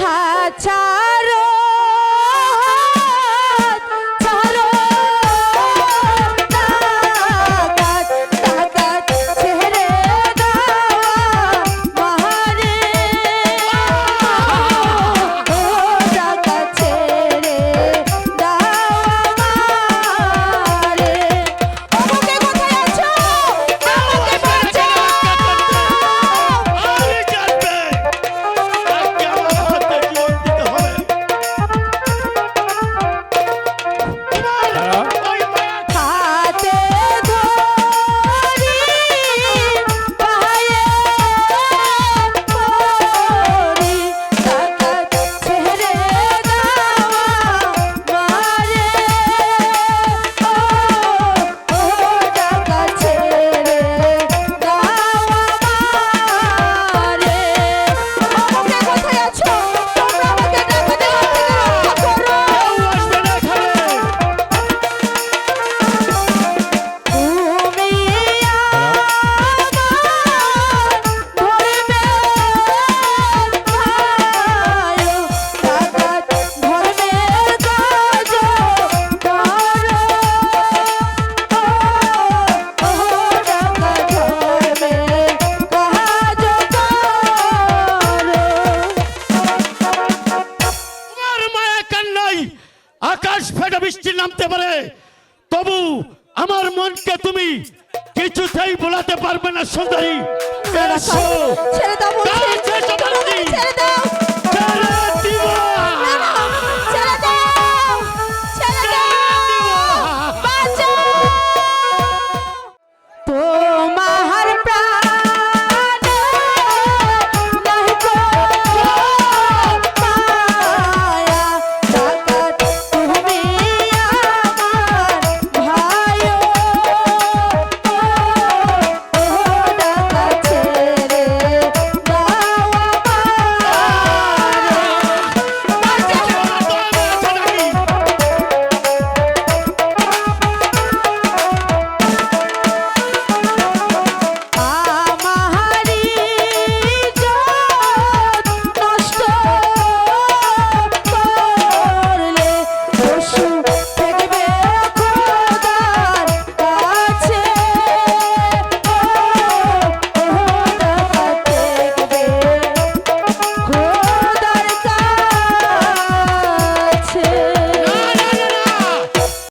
হাছা নামতে পারে। তবু আমার মনকে তুমি কিছু চাই বোলাতে পারবে না সুন্দরী। ছেড়ে দাও ছেড়ে দাও।